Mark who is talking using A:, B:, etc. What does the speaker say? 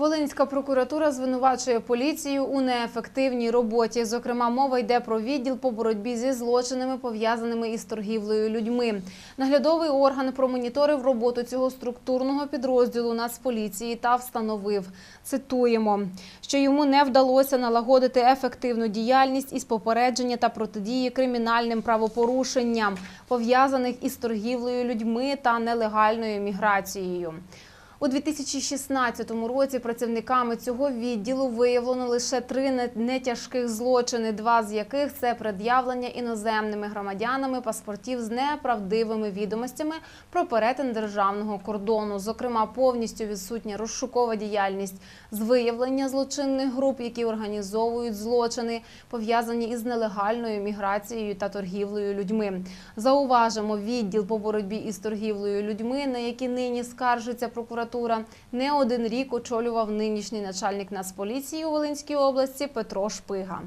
A: Волинська прокуратура звинувачує поліцію у неефективній роботі. Зокрема, мова йде про відділ по боротьбі зі злочинами, пов'язаними із торгівлею людьми. Наглядовий орган промоніторив роботу цього структурного підрозділу Нацполіції та встановив, цитуємо, що йому не вдалося налагодити ефективну діяльність із попередження та протидії кримінальним правопорушенням, пов'язаних із торгівлею людьми та нелегальною міграцією. У 2016 році працівниками цього відділу виявлено лише три нетяжких злочини, два з яких це пред'явлення іноземними громадянами паспортів з неправдивими відомостями про перетин державного кордону. Зокрема, повністю відсутня розшукова діяльність з виявлення злочинних груп, які організовують злочини, пов'язані із нелегальною міграцією та торгівлею людьми. Зауважимо, відділ по боротьбі із торгівлею людьми, на які нині скаржиться прокуратура, не один рік очолював нинішній начальник Нацполіції у Волинській області Петро Шпига.